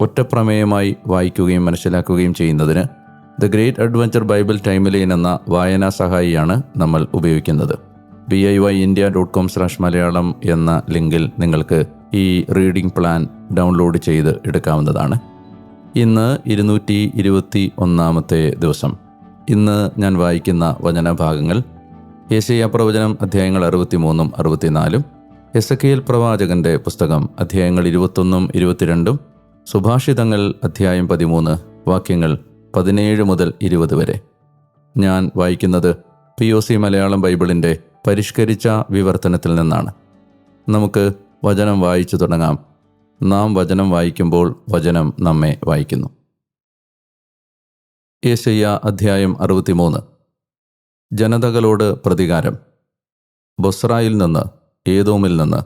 ഒറ്റപ്രമേയമായി വായിക്കുകയും മനസ്സിലാക്കുകയും ചെയ്യുന്നതിന് the great adventure bible timeline എന്ന വായനാ സഹായിയാണ് നമ്മൾ ഉപയോഗിക്കുന്നത്. B I Y India dot com slash Malayalam എന്ന ലിങ്കിൽ നിങ്ങൾക്ക് ഈ റീഡിംഗ് പ്ലാൻ ഡൗൺലോഡ് ചെയ്ത് എടുക്കാവുന്നതാണ്. ഇന്ന് ഇരുന്നൂറ്റി ഇരുപത്തി ഒന്നാമത്തെ ദിവസം. ഇന്ന് ഞാൻ വായിക്കുന്ന വചനഭാഗങ്ങൾ യേശയ്യ പ്രവചനം അധ്യായങ്ങൾ അറുപത്തിമൂന്നും അറുപത്തിനാലും എസ് കെ എൽ പ്രവാചകന്റെ പുസ്തകം അധ്യായങ്ങൾ ഇരുപത്തൊന്നും ഇരുപത്തിരണ്ടും സുഭാഷിതങ്ങൾ അധ്യായം പതിമൂന്ന് വാക്യങ്ങൾ പതിനേഴ് മുതൽ ഇരുപത് വരെ. ഞാൻ വായിക്കുന്നത് പി ഒ സി മലയാളം ബൈബിളിന്റെ പരിഷ്കരിച്ച വിവർത്തനത്തിൽ നിന്നാണ്. നമുക്ക് വചനം വായിച്ചു തുടങ്ങാം. നാം വചനം വായിക്കുമ്പോൾ വചനം നമ്മെ വായിക്കുന്നു. യേശയ്യ അധ്യായം അറുപത്തിമൂന്ന്. ജനതകളോട് പ്രതികാരം. ബൊസ്രായിൽ നിന്ന് ഏതോമിൽ നിന്ന്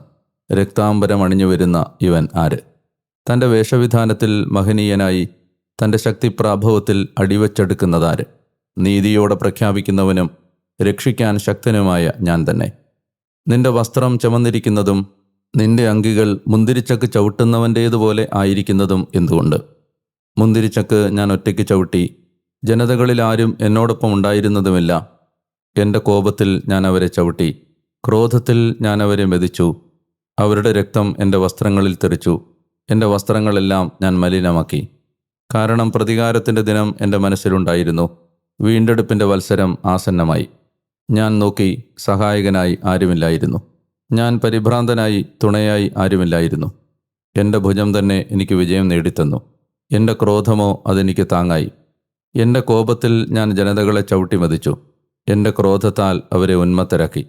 രക്താംബരം അണിഞ്ഞു വരുന്ന ഇവൻ ആര്? തന്റെ വേഷവിധാനത്തിൽ മഹനീയനായി തന്റെ ശക്തിപ്രാഭവത്തിൽ അടിവച്ചെടുക്കുന്നതാര്? നീതിയോടെ പ്രഖ്യാപിക്കുന്നവനും രക്ഷിക്കാൻ ശക്തനുമായ ഞാൻ തന്നെ. നിന്റെ വസ്ത്രം ചുമന്നിരിക്കുന്നതും നിന്റെ അങ്കികൾ മുന്തിരിച്ചക്ക് ചവിട്ടുന്നവന്റേതുപോലെ ആയിരിക്കുന്നതും എന്തുകൊണ്ട്? മുന്തിരിച്ചക്ക് ഞാൻ ഒറ്റയ്ക്ക് ചവിട്ടി ജനതകളിൽ ആരും എന്നോടൊപ്പം ഉണ്ടായിരുന്നതുമില്ല. എന്റെ കോപത്തിൽ ഞാൻ അവരെ ചവിട്ടി ക്രോധത്തിൽ ഞാൻ അവരെ മെതിച്ചു അവരുടെ രക്തം എന്റെ വസ്ത്രങ്ങളിൽ തെറിച്ചു. എന്റെ വസ്ത്രങ്ങളെല്ലാം ഞാൻ മലിനമാക്കി. കാരണം പ്രതികാരത്തിന്റെ ദിനം എന്റെ മനസ്സിലുണ്ടായിരുന്നു. വീണ്ടെടുപ്പിന്റെ വത്സരം ആസന്നമായി. ഞാൻ നോക്കി സഹായകനായി ആരുമില്ലായിരുന്നു. ഞാൻ പരിഭ്രാന്തനായി തുണയായി ആരുമില്ലായിരുന്നു. എന്റെ ഭുജം തന്നെ എനിക്ക് വിജയം നേടിത്തന്നു. എന്റെ ക്രോധമോ അതെനിക്ക് താങ്ങായി. എന്റെ കോപത്തിൽ ഞാൻ ജനതകളെ ചവിട്ടിമതിച്ചു എന്റെ ക്രോധത്താൽ അവരെ ഉന്മത്തരാക്കി.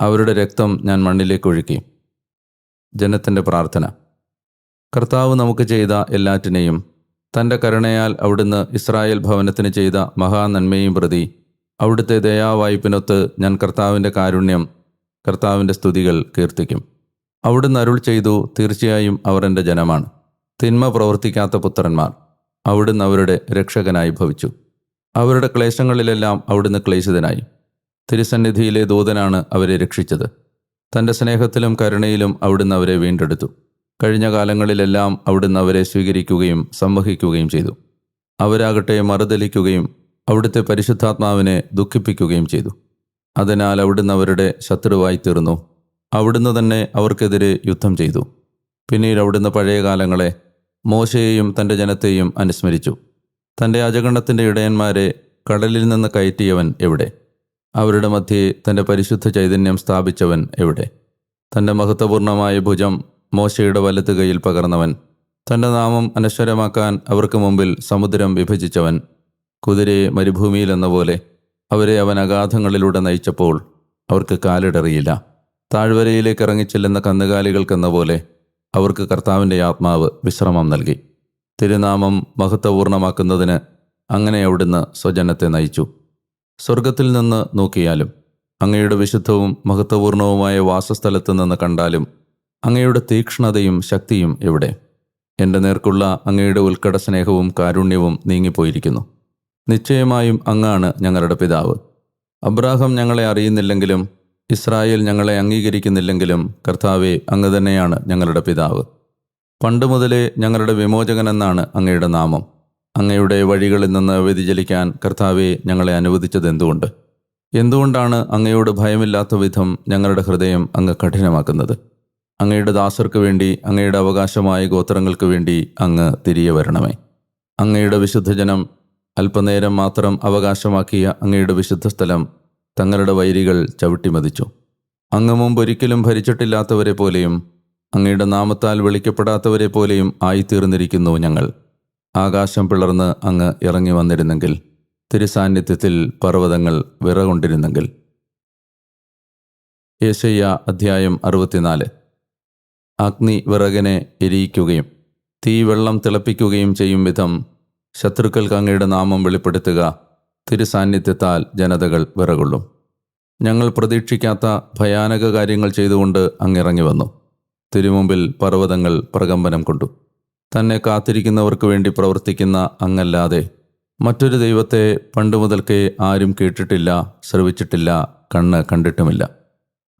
അവരുടെ രക്തം ഞാൻ മണ്ണിലേക്ക് ഒഴുക്കി. ജനത്തിന്റെ പ്രാർത്ഥന. കർത്താവ് നമുക്ക് ചെയ്ത എല്ലാറ്റിനെയും തന്റെ കരുണയാൽ അവിടുന്ന് ഇസ്രായേൽ ഭവനത്തിന് ചെയ്ത മഹാനന്മയും പ്രതി അവിടുത്തെ ദയാവായ്പിനൊത്ത് ഞാൻ കർത്താവിന്റെ കാരുണ്യം കർത്താവിന്റെ സ്തുതികൾ കീർത്തിക്കും. അവിടുന്ന് അരുൾ ചെയ്തു തീർച്ചയായും അവർ എന്റെ ജനമാണ്. തിന്മ പ്രവർത്തിക്കാത്ത പുത്രന്മാർ അവിടുന്ന് അവരുടെ രക്ഷകനായി ഭവിച്ചു. അവരുടെ ക്ലേശങ്ങളിലെല്ലാം അവിടുന്ന് ക്ലേശിതനായി. തിരുസന്നിധിയിലെ ദൂതനാണ് അവരെ രക്ഷിച്ചത്. തന്റെ സ്നേഹത്തിലും കരുണയിലും അവിടുന്ന് അവരെ വീണ്ടെടുത്തു. കഴിഞ്ഞ കാലങ്ങളിലെല്ലാം അവിടുന്ന് അവരെ സ്വീകരിക്കുകയും സംവഹിക്കുകയും ചെയ്തു. അവരാകട്ടെ മറുതലിക്കുകയും അവിടുത്തെ പരിശുദ്ധാത്മാവിനെ ദുഃഖിപ്പിക്കുകയും ചെയ്തു. അതിനാൽ അവിടുന്ന് അവരുടെ ശത്രുവായി തീർന്നു. അവിടുന്ന് തന്നെ അവർക്കെതിരെ യുദ്ധം ചെയ്തു. പിന്നീട് അവിടുന്ന് പഴയ കാലങ്ങളെ മോശയെയും തന്റെ ജനത്തെയും അനുസ്മരിച്ചു. തന്റെ അജഗണത്തിന്റെ ഇടയന്മാരെ കടലിൽ നിന്ന് കയറ്റിയവൻ എവിടെ? അവരുടെ മധ്യേ തന്റെ പരിശുദ്ധ ചൈതന്യം സ്ഥാപിച്ചവൻ എവിടെ? തന്റെ മഹത്വപൂർണമായ ഭുജം മോശയുടെ വലത്ത് പകർന്നവൻ. തന്റെ നാമം അനശ്വരമാക്കാൻ അവർക്ക് മുമ്പിൽ സമുദ്രം വിഭജിച്ചവൻ. കുതിരയെ മരുഭൂമിയിൽ എന്ന പോലെ അവരെ അവൻ അഗാധങ്ങളിലൂടെ നയിച്ചപ്പോൾ അവർക്ക് കാലിടറിയില്ല. താഴ്വരയിലേക്ക് ഇറങ്ങിച്ചെല്ലുന്ന കന്നുകാലികൾക്കെന്ന പോലെ അവർക്ക് കർത്താവിന്റെ ആത്മാവ് വിശ്രമം നൽകി. തിരുനാമം മഹത്വപൂർണമാക്കുന്നതിന് അങ്ങനെ അവിടുന്ന് സ്വജനത്തെ നയിച്ചു. സ്വർഗത്തിൽ നിന്ന് നോക്കിയാലും അങ്ങയുടെ വിശുദ്ധവും മഹത്വപൂർണവുമായ വാസസ്ഥലത്ത് നിന്ന് കണ്ടാലും അങ്ങയുടെ തീക്ഷ്ണതയും ശക്തിയും എവിടെ? എന്റെ നേർക്കുള്ള അങ്ങയുടെ ഉൽക്കട സ്നേഹവും കാരുണ്യവും നീങ്ങിപ്പോയിരിക്കുന്നു. നിശ്ചയമായും അങ്ങാണ് ഞങ്ങളുടെ പിതാവ്. അബ്രാഹം ഞങ്ങളെ അറിയുന്നില്ലെങ്കിലും ഇസ്രായേൽ ഞങ്ങളെ അംഗീകരിക്കുന്നില്ലെങ്കിലും കർത്താവെ അങ്ങ് തന്നെയാണ് ഞങ്ങളുടെ പിതാവ്. പണ്ട് മുതലേ ഞങ്ങളുടെ വിമോചകനെന്നാണ് അങ്ങയുടെ നാമം. അങ്ങയുടെ വഴികളിൽ നിന്ന് വ്യതിചലിക്കാൻ കർത്താവെ ഞങ്ങളെ അനുവദിച്ചത് എന്തുകൊണ്ട് എന്തുകൊണ്ടാണ് അങ്ങയോട് ഭയമില്ലാത്ത വിധം ഞങ്ങളുടെ ഹൃദയം അങ്ങ് കഠിനമാക്കുന്നത്? അങ്ങയുടെ ദാസർക്ക് വേണ്ടി അങ്ങയുടെ അവകാശമായ ഗോത്രങ്ങൾക്ക് വേണ്ടി അങ്ങ് തിരികെ വരണമേ. അങ്ങയുടെ വിശുദ്ധജനം അല്പനേരം മാത്രം അവകാശമാക്കിയ അങ്ങയുടെ വിശുദ്ധ സ്ഥലം തങ്ങളുടെ വൈരികൾ ചവിട്ടിമതിച്ചു അങ്ങ് മുമ്പ് ഒരിക്കലും ഭരിച്ചിട്ടില്ലാത്തവരെ പോലെയും അങ്ങയുടെ നാമത്താൽ വിളിക്കപ്പെടാത്തവരെ പോലെയും ആയിത്തീർന്നിരിക്കുന്നു ഞങ്ങൾ. ആകാശം പിളർന്ന് അങ്ങ് ഇറങ്ങി വന്നിരുന്നെങ്കിൽ തിരുസാന്നിധ്യത്തിൽ പർവതങ്ങൾ വിറകൊണ്ടിരുന്നെങ്കിൽ. യേശയ്യ അധ്യായം അറുപത്തിനാല്. അഗ്നി വിറകിനെ എരിയിക്കുകയും തീ വെള്ളം തിളപ്പിക്കുകയും ചെയ്യും വിധം ശത്രുക്കൾക്ക് അങ്ങയുടെ നാമം വെളിപ്പെടുത്തുക. തിരുസാന്നിധ്യത്താൽ ജനതകൾ വിറകൊള്ളും. ഞങ്ങൾ പ്രതീക്ഷിക്കാത്ത ഭയാനക കാര്യങ്ങൾ ചെയ്തുകൊണ്ട് അങ്ങിറങ്ങി വന്നു. തിരുമുമ്പിൽ പർവതങ്ങൾ പ്രകമ്പനം കൊണ്ടു. തന്നെ കാത്തിരിക്കുന്നവർക്ക് വേണ്ടി പ്രവർത്തിക്കുന്ന അങ്ങല്ലാതെ മറ്റൊരു ദൈവത്തെ പണ്ട് മുതൽക്കേ ആരും കേട്ടിട്ടില്ല ശ്രവിച്ചിട്ടില്ല കണ്ണ് കണ്ടിട്ടുമില്ല.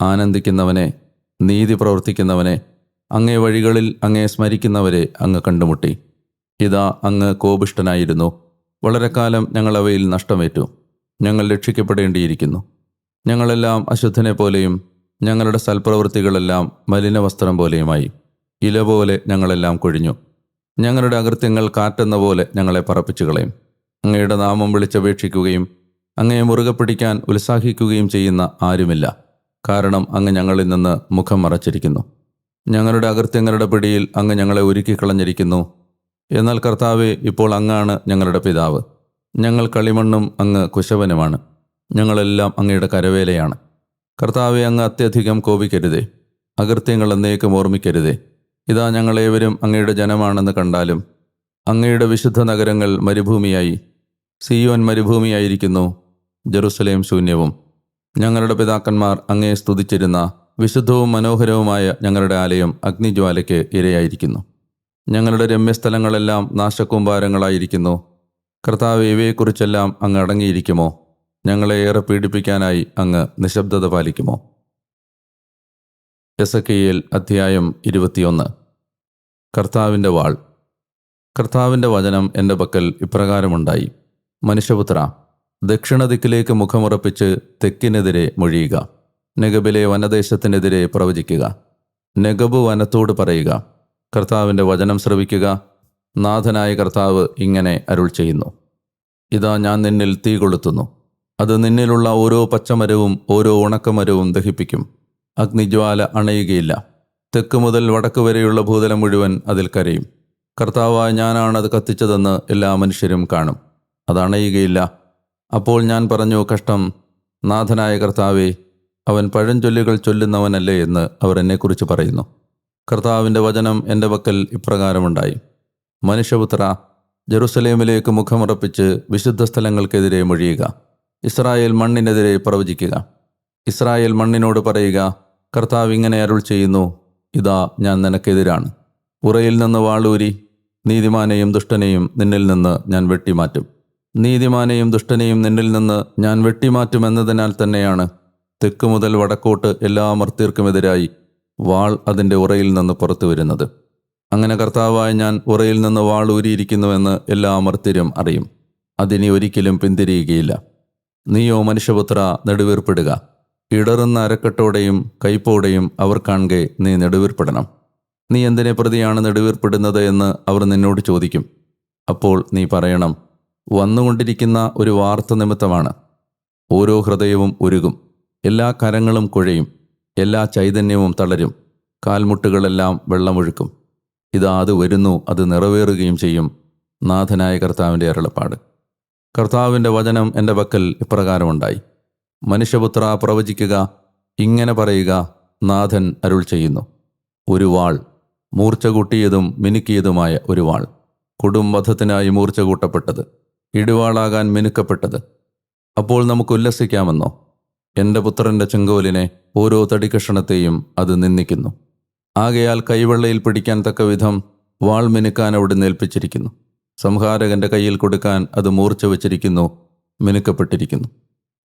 ആനന്ദിക്കുന്നവനെ നീതി പ്രവർത്തിക്കുന്നവനെ അങ്ങേ വഴികളിൽ അങ്ങേ സ്മരിക്കുന്നവരെ അങ്ങ് കണ്ടുമുട്ടി. ഇതാ അങ്ങ് കോപിഷ്ടനായിരുന്നു വളരെ കാലം ഞങ്ങൾ അവയിൽ നഷ്ടമേറ്റു. ഞങ്ങൾ രക്ഷിക്കപ്പെടേണ്ടിയിരിക്കുന്നു. ഞങ്ങളെല്ലാം അശുദ്ധനെ പോലെയും ഞങ്ങളുടെ സൽപ്രവൃത്തികളെല്ലാം മലിനവസ്ത്രം പോലെയുമായി. ഇല പോലെ ഞങ്ങളെല്ലാം കൊഴിഞ്ഞു. ഞങ്ങളുടെ അകൃത്യങ്ങൾ കാറ്റെന്ന പോലെ ഞങ്ങളെ പറപ്പിച്ചു കളയും. അങ്ങയുടെ നാമം വിളിച്ചപേക്ഷിക്കുകയും അങ്ങയെ മുറുകെ പിടിക്കാൻ ഉത്സാഹിക്കുകയും ചെയ്യുന്ന ആരുമില്ല. കാരണം അങ്ങ് ഞങ്ങളിൽ നിന്ന് മുഖം മറച്ചിരിക്കുന്നു. ഞങ്ങളുടെ അകൃത്യങ്ങളുടെ പിടിയിൽ അങ്ങ് ഞങ്ങളെ ഒരുക്കിക്കളഞ്ഞിരിക്കുന്നു. എന്നാൽ കർത്താവെ ഇപ്പോൾ അങ്ങാണ് ഞങ്ങളുടെ പിതാവ്. ഞങ്ങൾ കളിമണ്ണും അങ്ങ് കുശവനുമാണ്. ഞങ്ങളെല്ലാം അങ്ങയുടെ കരവേലയാണ്. കർത്താവെ അങ്ങ് അത്യധികം കോപിക്കരുതേ. അകൃത്യങ്ങൾ എന്നേക്കും ഓർമ്മിക്കരുതേ. ഇതാ ഞങ്ങളേവരും അങ്ങയുടെ ജനമാണെന്ന് കണ്ടാലും അങ്ങയുടെ വിശുദ്ധ നഗരങ്ങൾ മരുഭൂമിയായി. സിയോൻ മരുഭൂമിയായിരിക്കുന്നു. ജെറുസലേം ശൂന്യവും. ഞങ്ങളുടെ പിതാക്കന്മാർ അങ്ങയെ സ്തുതിച്ചിരുന്ന വിശുദ്ധവും മനോഹരവുമായ ഞങ്ങളുടെ ആലയം അഗ്നിജ്വാലയ്ക്ക് ഇരയായിരിക്കുന്നു. ഞങ്ങളുടെ രമ്യസ്ഥലങ്ങളെല്ലാം നാശക്കൂമ്പാരങ്ങളായിരിക്കുന്നു. കർത്താവ് ഇവയെക്കുറിച്ചെല്ലാം അങ്ങ് അടങ്ങിയിരിക്കുമോ? ഞങ്ങളെ ഏറെ പീഡിപ്പിക്കാനായി അങ്ങ് നിശബ്ദത പാലിക്കുമോ? എസക്കിയേൽ അധ്യായം ഇരുപത്തിയൊന്ന്. കർത്താവിന്റെ വാൾ. കർത്താവിന്റെ വചനം എന്റെ പക്കൽ ഇപ്രകാരമുണ്ടായി. മനുഷ്യപുത്ര ദക്ഷിണ ദിക്കിലേക്ക് മുഖമുറപ്പിച്ച് തെക്കിനെതിരെ മൊഴിയുക. നെഗബിലെ വനദേശത്തിനെതിരെ പ്രവചിക്കുക. നെഗബ് വനത്തോട് പറയുക. കർത്താവിന്റെ വചനം ശ്രവിക്കുക. നാഥനായ കർത്താവ് ഇങ്ങനെ അരുൾ ചെയ്യുന്നു. ഇതാ ഞാൻ നിന്നിൽ തീ കൊളുത്തുന്നു. അത് നിന്നിലുള്ള ഓരോ പച്ചമരവും ഓരോ ഉണക്കമരവും ദഹിപ്പിക്കും. അഗ്നിജ്വാല അണയുകയില്ല. തെക്ക് മുതൽ വടക്ക് വരെയുള്ള ഭൂതലം മുഴുവൻ അതിൽ കരയും. കർത്താവായ ഞാനാണ് അത് കത്തിച്ചതെന്ന് എല്ലാ മനുഷ്യരും കാണും. അത് അണയുകയില്ല. അപ്പോൾ ഞാൻ പറഞ്ഞു കഷ്ടം. നാഥനായ കർത്താവേ അവൻ പഴഞ്ചൊല്ലുകൾ ചൊല്ലുന്നവനല്ലേ എന്ന് അവർ എന്നെക്കുറിച്ച് പറയുന്നു. കർത്താവിന്റെ വചനം എന്റെ പക്കൽ ഇപ്രകാരമുണ്ടായി. മനുഷ്യപുത്ര ജെറുസലേമിലേക്ക് മുഖമുറപ്പിച്ച് വിശുദ്ധ സ്ഥലങ്ങൾക്കെതിരെ മൊഴിയുക. ഇസ്രായേൽ മണ്ണിനെതിരെ പ്രവചിക്കുക. ഇസ്രായേൽ മണ്ണിനോട് പറയുക കർത്താവ് ഇങ്ങനെ അരുൾ ചെയ്യുന്നു ഇതാ ഞാൻ നിനക്കെതിരാണ്. ഉറയിൽ നിന്ന് വാളൂരി നീതിമാനെയും ദുഷ്ടനെയും നിന്നിൽ നിന്ന് ഞാൻ വെട്ടിമാറ്റും. നീതിമാനെയും ദുഷ്ടനെയും നിന്നിൽ നിന്ന് ഞാൻ വെട്ടിമാറ്റുമെന്നതിനാൽ തന്നെയാണ് തെക്ക് മുതൽ വടക്കോട്ട് എല്ലാ മർത്യർക്കുമെതിരായി വാൾ അതിന്റെ ഉറയിൽ നിന്ന് പുറത്തു വരുന്നത്. അങ്ങനെ കർത്താവായ ഞാൻ ഉറയിൽ നിന്ന് വാൾ ഊരിയിരിക്കുന്നുവെന്ന് എല്ലാ അമർത്യരും അറിയും. അതിനി ഒരിക്കലും പിന്തിരിയുകയില്ല. നീയോ മനുഷ്യപുത്ര നെടുവീർപ്പിടുക. ഇടറുന്ന അരക്കെട്ടോടെയും കൈപ്പോടെയും അവർ കാണുകെ നീ നെടുവീർപ്പിടണം. നീ എന്തിനെ പ്രതിയാണ് നെടുവീർപ്പിടുന്നത് എന്ന് അവർ നിന്നോട് ചോദിക്കും. അപ്പോൾ നീ പറയണം വന്നുകൊണ്ടിരിക്കുന്ന ഒരു വാർത്ത നിമിത്തമാണ്. ഓരോ ഹൃദയവും ഉരുകും. എല്ലാ കരങ്ങളും കുഴയും എല്ലാ ചൈതന്യവും തളരും കാൽമുട്ടുകളെല്ലാം വെള്ളമൊഴുക്കും. ഇതാ അത് വരുന്നു അത് നിറവേറുകയും ചെയ്യും നാഥനായ കർത്താവിന്റെ അരുളപ്പാട്. കർത്താവിന്റെ വചനം എന്റെ പക്കൽ ഇപ്രകാരമുണ്ടായി. മനുഷ്യപുത്ര പ്രവചിക്കുക ഇങ്ങനെ പറയുക നാഥൻ അരുൾ ചെയ്യുന്നു. ഒരു വാൾ മൂർച്ച കൂട്ടിയതും മിനുക്കിയതുമായ ഒരു വാൾ കുടുംബധത്തിനായി മൂർച്ച കൂട്ടപ്പെട്ടത് ഇടിവാളാകാൻ മിനുക്കപ്പെട്ടത്. അപ്പോൾ നമുക്ക് ഉല്ലസിക്കാമെന്നോ? എന്റെ പുത്രന്റെ ചെങ്കോലിനെ ഓരോ തടിക്കഷണത്തെയും അത് നിന്ദിക്കുന്നു. ആകയാൽ കൈവെള്ളയിൽ പിടിക്കാൻ തക്ക വിധം വാൾ മിനുക്കാൻ അവിടെ നേൽപ്പിച്ചിരിക്കുന്നു സംഹാരകന്റെ കയ്യിൽ കൊടുക്കാൻ അത് മൂർച്ച വച്ചിരിക്കുന്നു മിനുക്കപ്പെട്ടിരിക്കുന്നു.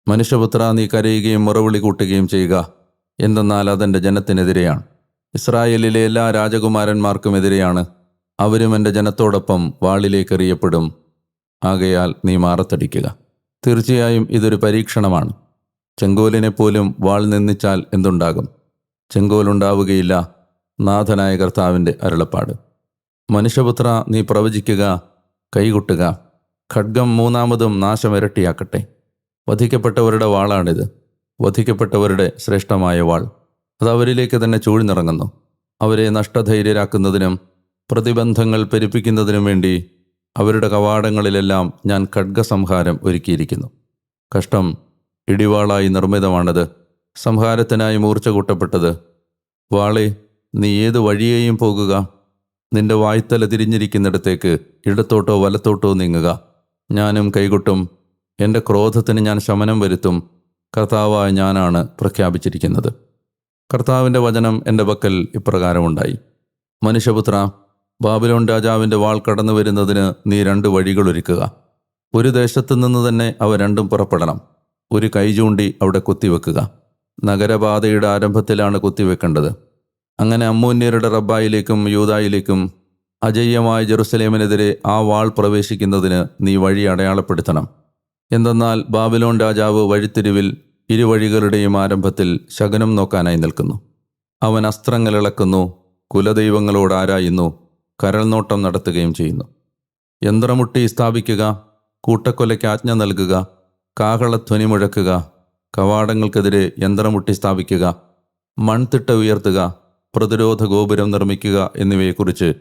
മനുഷ്യപുത്ര നീ കരയുകയും മുറവിളി കൂട്ടുകയും ചെയ്യുക. എന്തെന്നാൽ അതെന്റെ ജനത്തിനെതിരെയാണ്. ഇസ്രായേലിലെ എല്ലാ രാജകുമാരന്മാർക്കുമെതിരെയാണ് അവരും എന്റെ ജനത്തോടൊപ്പം വാളിലേക്ക് എറിയപ്പെടും. ആകയാൽ നീ മാറത്തടിക്കുക. തീർച്ചയായും ഇതൊരു പരീക്ഷണമാണ്. ചെങ്കോലിനെ പോലും വാൾ നിന്ദിച്ചാൽ എന്തുണ്ടാകും? ചെങ്കോലുണ്ടാവുകയില്ല നാഥനായ കർത്താവിന്റെ അരുളപ്പാട്. മനുഷ്യപുത്ര നീ പ്രവചിക്കുക കൈകൊട്ടുക. ഖഡ്ഗം മൂന്നാമതും നാശം ഇരട്ടിയാക്കട്ടെ. വധിക്കപ്പെട്ടവരുടെ വാളാണിത്. വധിക്കപ്പെട്ടവരുടെ ശ്രേഷ്ഠമായ വാൾ. അത് അവരിലേക്ക് തന്നെ ചൂഴ്ന്നിറങ്ങുന്നു അവരെ നഷ്ടധൈര്യരാക്കുന്നതിനും പ്രതിബന്ധങ്ങൾ പെരുപ്പിക്കുന്നതിനും വേണ്ടി അവരുടെ കവാടങ്ങളിലെല്ലാം ഞാൻ ഖഡ്ഗസംഹാരം ഒരുക്കിയിരിക്കുന്നു. കഷ്ടം ഇടിവാളായി നിർമ്മിതമാണത്. സംഹാരത്തിനായി മൂർച്ച കൂട്ടപ്പെട്ടത്. വാളെ നീ ഏത് വഴിയേയും പോകുക. നിന്റെ വായ്ത്തല തിരിഞ്ഞിരിക്കുന്നിടത്തേക്ക് ഇടത്തോട്ടോ വലത്തോട്ടോ നീങ്ങുക. ഞാനും കൈകൊട്ടും എന്റെ ക്രോധത്തിന് ഞാൻ ശമനം വരുത്തും കർത്താവായ ഞാനാണ് പ്രഖ്യാപിച്ചിരിക്കുന്നത്. കർത്താവിന്റെ വചനം എന്റെ പക്കൽ ഇപ്രകാരമുണ്ടായി. മനുഷ്യപുത്ര ബാബിലോൺ രാജാവിന്റെ വാൾ കടന്നു വരുന്നതിന് നീ രണ്ട് വഴികളൊരുക്കുക ഒരു ദേശത്തു നിന്ന് തന്നെ അവ രണ്ടും പുറപ്പെടണം. ഒരു കൈ ചൂണ്ടി അവിടെ കുത്തിവെക്കുക. നഗരപാതയുടെ ആരംഭത്തിലാണ് കുത്തിവെക്കേണ്ടത്. അങ്ങനെ അമ്മൂന്യരുടെ റബ്ബായിലേക്കും യൂതായിലേക്കും അജയ്യമായ ജെറുസലേമിനെതിരെ ആ വാൾ പ്രവേശിക്കുന്നതിന് നീ വഴി അടയാളപ്പെടുത്തണം. എന്തെന്നാൽ ബാബിലോൺ രാജാവ് വഴിത്തിരിവിൽ ഇരുവഴികളുടെയും ആരംഭത്തിൽ ശകനം നോക്കാനായി നിൽക്കുന്നു. അവൻ അസ്ത്രങ്ങൾ ഇളക്കുന്നു കുലദൈവങ്ങളോട് ആരായുന്നു കരൾനോട്ടം നടത്തുകയും ചെയ്യുന്നു. യന്ത്രമുട്ടി സ്ഥാപിക്കുക കൂട്ടക്കൊലയ്ക്ക് ആജ്ഞ നൽകുക കാഹളധ്വനി മുഴക്കുക കവാടങ്ങൾക്കെതിരെ യന്ത്രമുട്ടി സ്ഥാപിക്കുക മൺതിട്ട ഉയർത്തുക പ്രതിരോധ ഗോപുരം നിർമ്മിക്കുക എന്നിവയെക്കുറിച്ച്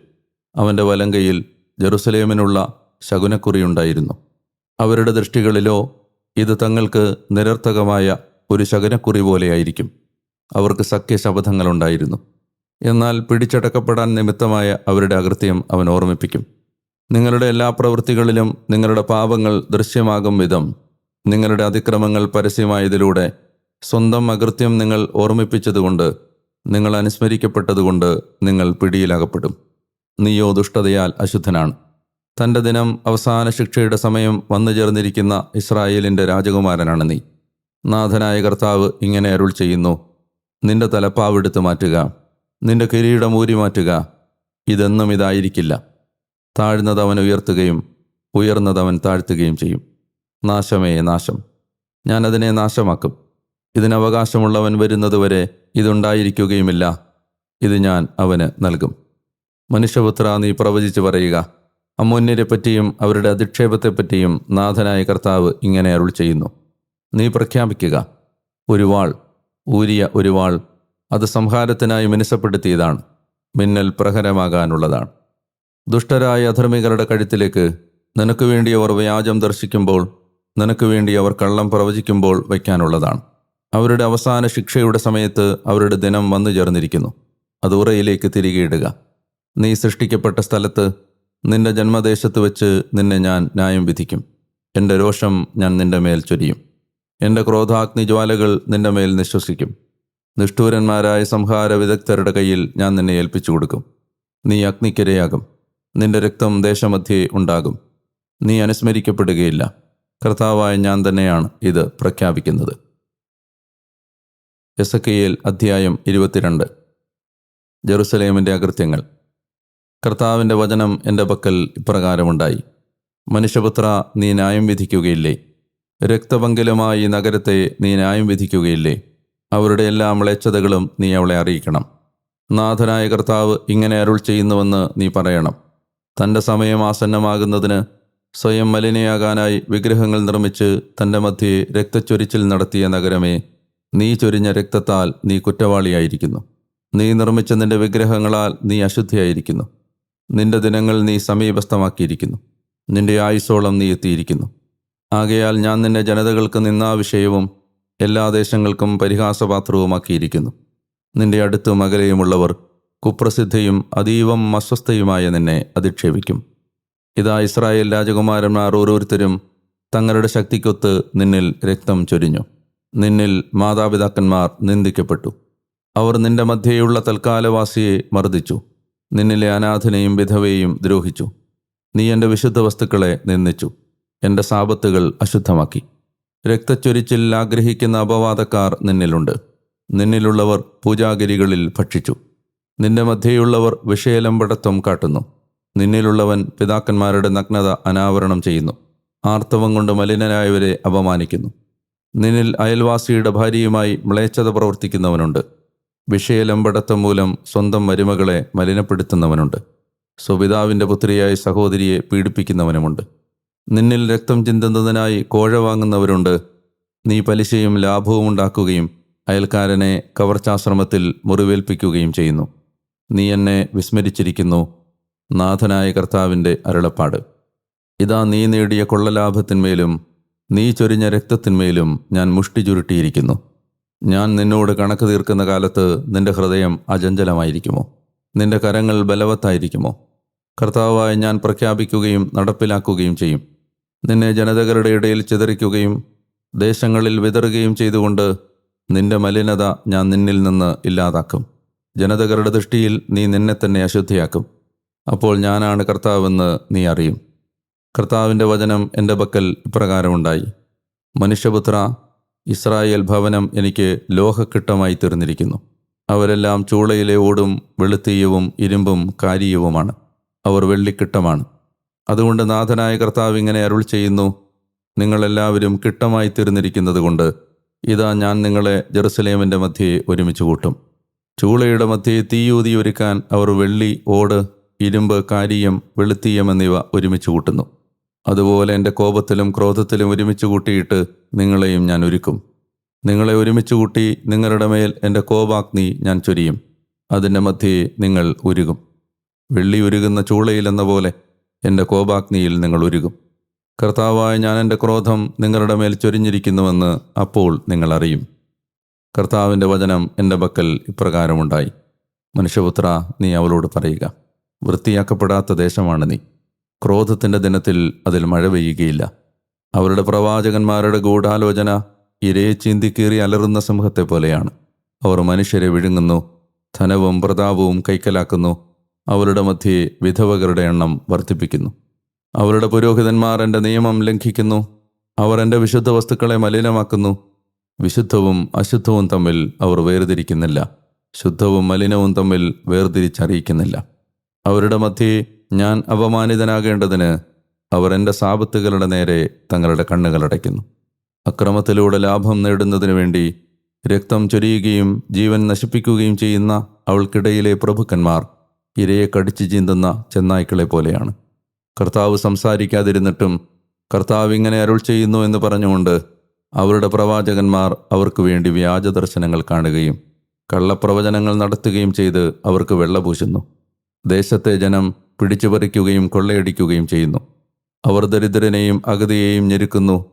അവന്റെ വലങ്കയിൽ ജെറുസലേമിനുള്ള ശകുനക്കുറിയുണ്ടായിരുന്നു. അവരുടെ ദൃഷ്ടികളിലോ ഇത് തങ്ങൾക്ക് നിരർത്ഥകമായ ഒരു ശകുനക്കുറി പോലെയായിരിക്കും. അവർക്ക് സഖ്യശപഥങ്ങളുണ്ടായിരുന്നു. എന്നാൽ പിടിച്ചടക്കപ്പെടാൻ നിമിത്തമായ അവരുടെ അകൃത്യം അവൻ ഓർമ്മിപ്പിക്കും. നിങ്ങളുടെ എല്ലാ പ്രവൃത്തികളിലും നിങ്ങളുടെ പാപങ്ങൾ ദൃശ്യമാകും വിധം നിങ്ങളുടെ അതിക്രമങ്ങൾ പരസ്യമായതിലൂടെ സ്വന്തം അകൃത്യം നിങ്ങൾ ഓർമ്മിപ്പിച്ചതുകൊണ്ട് നിങ്ങൾ അനുസ്മരിക്കപ്പെട്ടതുകൊണ്ട് നിങ്ങൾ പിടിയിലകപ്പെടും. നീയോ ദുഷ്ടതയാൽ അശുദ്ധനാണ്. തന്റെ ദിനം അവസാന ശിക്ഷയുടെ സമയം വന്നു ചേർന്നിരിക്കുന്ന ഇസ്രായേലിന്റെ രാജകുമാരനാണ് നീ. നാഥനായ കർത്താവ് ഇങ്ങനെ അരുൾ ചെയ്യുന്നു നിന്റെ തലപ്പാവെടുത്ത് മാറ്റുക നിന്റെ കിരീടം ഊരി മാറ്റുക ഇതെന്നും ഇതായിരിക്കില്ല. താഴ്ന്നതവൻ ഉയർത്തുകയും ഉയർന്നതവൻ താഴ്ത്തുകയും ചെയ്യും. നാശമേ നാശം. ഞാൻ അതിനെ നാശമാക്കും. ഇതിനവകാശമുള്ളവൻ വരുന്നതുവരെ ഇതുണ്ടായിരിക്കുകയുമില്ല. ഇത് ഞാൻ അവന് നൽകും. മനുഷ്യപുത്ര നീ പ്രവചിച്ചു പറയുക. അമ്മോന്യരെപ്പറ്റിയും അവരുടെ അധിക്ഷേപത്തെപ്പറ്റിയും നാഥനായ കർത്താവ് ഇങ്ങനെ അരുൾ ചെയ്യുന്നു. നീ പ്രഖ്യാപിക്കുക. ഒരു വാൾ ഊരിയ ഒരു വാൾ അത് സംഹാരത്തിനായി മിനുസപ്പെടുത്തിയതാണ്. മിന്നൽ പ്രഹരമാകാനുള്ളതാണ്. ദുഷ്ടരായ അധർമ്മികളുടെ കഴുത്തിലേക്ക് നിനക്ക് വേണ്ടി അവർ വ്യാജം ദർശിക്കുമ്പോൾ നിനക്ക് വേണ്ടി അവർ കള്ളം പ്രവചിക്കുമ്പോൾ വയ്ക്കാനുള്ളതാണ്. അവരുടെ അവസാന ശിക്ഷയുടെ സമയത്ത് അവരുടെ ദിനം വന്നു ചേർന്നിരിക്കുന്നു. അത് ഉറയിലേക്ക് തിരികെ ഇടുക. നീ സൃഷ്ടിക്കപ്പെട്ട സ്ഥലത്ത് നിന്റെ ജന്മദേശത്ത് വെച്ച് നിന്നെ ഞാൻ ന്യായം വിധിക്കും. എന്റെ രോഷം ഞാൻ നിന്റെ മേൽ ചൊരിയും. എന്റെ ക്രോധാഗ്നി ജ്വാലകൾ നിന്റെ മേൽ നിശ്വസിക്കും. നിഷ്ഠൂരന്മാരായ സംഹാര വിദഗ്ധരുടെ കയ്യിൽ ഞാൻ നിന്നെ ഏൽപ്പിച്ചു കൊടുക്കും. നീ അഗ്നിക്കിരയാകും. നിന്റെ രക്തം ദേശമധ്യേ ഉണ്ടാകും. നീ അനുസ്മരിക്കപ്പെടുകയില്ല. കർത്താവായ ഞാൻ തന്നെയാണ് ഇത് പ്രഖ്യാപിക്കുന്നത്. എസ് കെയിൽ അധ്യായം ഇരുപത്തിരണ്ട്. ജെറുസലേമിന്റെ അകൃത്യങ്ങൾ. കർത്താവിന്റെ വചനം എന്റെ പക്കൽ ഇപ്രകാരമുണ്ടായി. മനുഷ്യപുത്ര നീ ന്യായം വിധിക്കുകയില്ലേ? രക്തപങ്കിലമായി നഗരത്തെ നീ ന്യായം വിധിക്കുകയില്ലേ? അവരുടെ എല്ലാ മ്ലേച്ഛതകളും നീ അവളെ അറിയിക്കണം. നാഥനായ കർത്താവ് ഇങ്ങനെ അരുൾ ചെയ്യുന്നുവെന്ന് നീ പറയണം. തന്റെ സമയം ആസന്നമാകുന്നതിന് സ്വയം മലിനയാകാനായി വിഗ്രഹങ്ങൾ നിർമ്മിച്ച് തന്റെ മധ്യേ രക്തച്ചൊരിച്ചിൽ നടത്തിയ നഗരമേ നീ ചൊരിഞ്ഞ രക്തത്താൽ നീ കുറ്റവാളിയായിരിക്കുന്നു. നീ നിർമ്മിച്ച നിന്റെ വിഗ്രഹങ്ങളാൽ നീ അശുദ്ധിയായിരിക്കുന്നു. നിന്റെ ദിനങ്ങൾ നീ സമീപസ്ഥമാക്കിയിരിക്കുന്നു. നിന്റെ ആയുസോളം നീ എത്തിയിരിക്കുന്നു. ആകയാൽ ഞാൻ നിന്നെ ജനതകൾക്ക് നിന്നാവിഷയവും എല്ലാ ദേശങ്ങൾക്കും പരിഹാസപാത്രവുമാക്കിയിരിക്കുന്നു. നിന്റെ അടുത്തും അകലെയുമുള്ളവർ കുപ്രസിദ്ധയും അതീവം അസ്വസ്ഥയുമായ നിന്നെ അധിക്ഷേപിക്കും. ഇതാ ഇസ്രായേൽ രാജകുമാരന്മാർ ഓരോരുത്തരും തങ്ങളുടെ ശക്തിക്കൊത്ത് നിന്നിൽ രക്തം ചൊരിഞ്ഞു. നിന്നിൽ മാതാപിതാക്കന്മാർ നിന്ദിക്കപ്പെട്ടു. അവർ നിന്റെ മധ്യയുള്ള തൽക്കാലവാസിയെ മർദ്ദിച്ചു. നിന്നിലെ അനാഥനെയും വിധവയെയും ദ്രോഹിച്ചു. നീ എന്റെ വിശുദ്ധ വസ്തുക്കളെ നിന്ദിച്ചു. എന്റെ സാപത്തുകൾ അശുദ്ധമാക്കി. രക്തച്ചൊരിച്ചിൽ ആഗ്രഹിക്കുന്ന അപവാദക്കാർ നിന്നിലുണ്ട്. നിന്നിലുള്ളവർ പൂജാഗിരികളിൽ ഭക്ഷിച്ചു. നിന്റെ മധ്യയുള്ളവർ വിഷയലമ്പടത്വം കാട്ടുന്നു. നിന്നിലുള്ളവൻ പിതാക്കന്മാരുടെ നഗ്നത അനാവരണം ചെയ്യുന്നു. ആർത്തവം കൊണ്ട് മലിനരായവരെ അപമാനിക്കുന്നു. നിന്നിൽ അയൽവാസിയുടെ ഭാര്യയുമായി മ്ലേച്ഛത പ്രവർത്തിക്കുന്നവനുണ്ട്. വിഷയലമ്പടത്തം മൂലം സ്വന്തം മരുമകളെ മലിനപ്പെടുത്തുന്നവനുണ്ട്. സ്വപിതാവിന്റെ പുത്രിയായ സഹോദരിയെ പീഡിപ്പിക്കുന്നവനുമുണ്ട്. നിന്നിൽ രക്തം ചിന്തുന്നതിനായി കോഴ വാങ്ങുന്നവരുണ്ട്. നീ പലിശയും ലാഭവും ഉണ്ടാക്കുകയും അയൽക്കാരനെ കവർച്ചാശ്രമത്തിൽ മുറിവേൽപ്പിക്കുകയും ചെയ്യുന്നു. നീ എന്നെ വിസ്മരിച്ചിരിക്കുന്നു. നാഥനായ കർത്താവിന്റെ അരുളപ്പാട്. ഇതാ നീ നേടിയ കൊള്ളലാഭത്തിന്മേലും നീ ചൊരിഞ്ഞ രക്തത്തിന്മേലും ഞാൻ മുഷ്ടി ചുരുട്ടിയിരിക്കുന്നു. ഞാൻ നിന്നോട് കണക്ക് തീർക്കുന്ന കാലത്ത് നിന്റെ ഹൃദയം അചഞ്ചലമായിരിക്കുമോ? നിന്റെ കരങ്ങൾ ബലവത്തായിരിക്കുമോ? കർത്താവായ ഞാൻ പ്രഖ്യാപിക്കുകയും നടപ്പിലാക്കുകയും ചെയ്യും. നിന്നെ ജനതകളുടെ ഇടയിൽ ചിതറിക്കുകയും ദേശങ്ങളിൽ വിതറുകയും ചെയ്തുകൊണ്ട് നിന്റെ മലിനത ഞാൻ നിന്നിൽ നിന്ന് ഇല്ലാതാക്കും. ജനതകളുടെ ദൃഷ്ടിയിൽ നീ നിന്നെ തന്നെ അശുദ്ധിയാക്കും. അപ്പോൾ ഞാനാണ് കർത്താവെന്ന് നീ അറിയും. കർത്താവിന്റെ വചനം എന്റെ പക്കൽ ഇപ്രകാരമുണ്ടായി. മനുഷ്യപുത്ര ഇസ്രായേൽ ഭവനം എനിക്ക് ലോഹക്കിട്ടമായി തീർന്നിരിക്കുന്നു. അവരെല്ലാം ചൂളയിലെ ഓടും വെളുത്തീയവും ഇരുമ്പും കാരീയവുമാണ്. അവർ വെള്ളിക്കിട്ടമാണ്. അതുകൊണ്ട് നാഥനായ കർത്താവ് ഇങ്ങനെ അരുൾ ചെയ്യുന്നു നിങ്ങളെല്ലാവരും കിട്ടമായി തീർന്നിരിക്കുന്നത് കൊണ്ട് ഇതാ ഞാൻ നിങ്ങളെ ജെറുസലേമിന്റെ മധ്യയെ ഒരുമിച്ച് കൂട്ടും. ചൂളയുടെ മധ്യയെ തീയൂതി ഒരുക്കാൻ അവർ വെള്ളി ഓട് ഇരുമ്പ് കാരിയം വെളുത്തീയം എന്നിവ ഒരുമിച്ച് കൂട്ടുന്നു. അതുപോലെ എന്റെ കോപത്തിലും ക്രോധത്തിലും ഒരുമിച്ച് കൂട്ടിയിട്ട് നിങ്ങളെയും ഞാൻ ഒരുക്കും. നിങ്ങളെ ഒരുമിച്ച് കൂട്ടി നിങ്ങളുടെ മേൽ എന്റെ കോപാഗ്നി ഞാൻ ചൊരിയും. അതിന്റെ മധ്യേ നിങ്ങൾ ഉരുകും. വെള്ളി ഉരുകുന്ന ചൂളയിലെന്ന പോലെ എന്റെ കോപാഗ്നിയിൽ നിങ്ങൾ ഉരുകും. കർത്താവായ ഞാൻ എന്റെ ക്രോധം നിങ്ങളുടെ മേൽ ചൊരിഞ്ഞിരിക്കുന്നുവെന്ന് അപ്പോൾ നിങ്ങൾ അറിയും. കർത്താവിന്റെ വചനം എന്റെ പക്കൽ ഇപ്രകാരമുണ്ടായി. മനുഷ്യപുത്ര നീ അവളോട് പറയുക. വൃത്തിയാക്കപ്പെടാത്ത ദേശമാണ് നീ. ക്രോധത്തിന്റെ ദിനത്തിൽ അതിൽ മഴ പെയ്യുകയില്ല. അവരുടെ പ്രവാചകന്മാരുടെ ഗൂഢാലോചന ഇരയെ ചീന്തിക്കീറി അലറുന്ന സിംഹത്തെ പോലെയാണ്. അവർ മനുഷ്യരെ വിഴുങ്ങുന്നു ധനവും പ്രതാപവും കൈക്കലാക്കുന്നു അവരുടെ മധ്യേ വിധവകരുടെ എണ്ണം വർദ്ധിപ്പിക്കുന്നു. അവരുടെ പുരോഹിതന്മാർ എന്റെ നിയമം ലംഘിക്കുന്നു അവർ എന്റെ വിശുദ്ധ വസ്തുക്കളെ മലിനമാക്കുന്നു. വിശുദ്ധവും അശുദ്ധവും തമ്മിൽ അവർ വേർതിരിക്കുന്നില്ല ശുദ്ധവും മലിനവും തമ്മിൽ വേർതിരിച്ചറിയിക്കുന്നില്ല. അവരുടെ മധ്യേ ഞാൻ അപമാനിതനാകേണ്ടതിന് അവർ എന്റെ സാപത്തുകളുടെ നേരെ തങ്ങളുടെ കണ്ണുകളടയ്ക്കുന്നു അക്രമത്തിലൂടെ ലാഭം നേടുന്നതിനു വേണ്ടി രക്തം ചൊരിയുകയും ജീവൻ നശിപ്പിക്കുകയും ചെയ്യുന്ന അവൾക്കിടയിലെ പ്രഭുക്കന്മാർ ഇരയെ കടിച്ചു ചീന്തുന്ന ചെന്നായ്ക്കളെ പോലെയാണ്. കർത്താവ് സംസാരിക്കാതിരുന്നിട്ടും കർത്താവ് ഇങ്ങനെ അരുൾ ചെയ്യുന്നു എന്ന് പറഞ്ഞുകൊണ്ട് അവരുടെ പ്രവാചകന്മാർ അവർക്ക് വേണ്ടി വ്യാജ ദർശനങ്ങൾ കാണുകയും കള്ളപ്രവചനങ്ങൾ നടത്തുകയും ചെയ്ത് അവർക്ക് വെള്ളപൂശുന്നു. ദേശത്തെ ജനം പിടിച്ചുപറിക്കുകയും കൊള്ളയടിക്കുകയും ചെയ്യുന്നു. അവർ ദരിദ്രനെയും അഗതിയെയും ഞെരുക്കുന്നു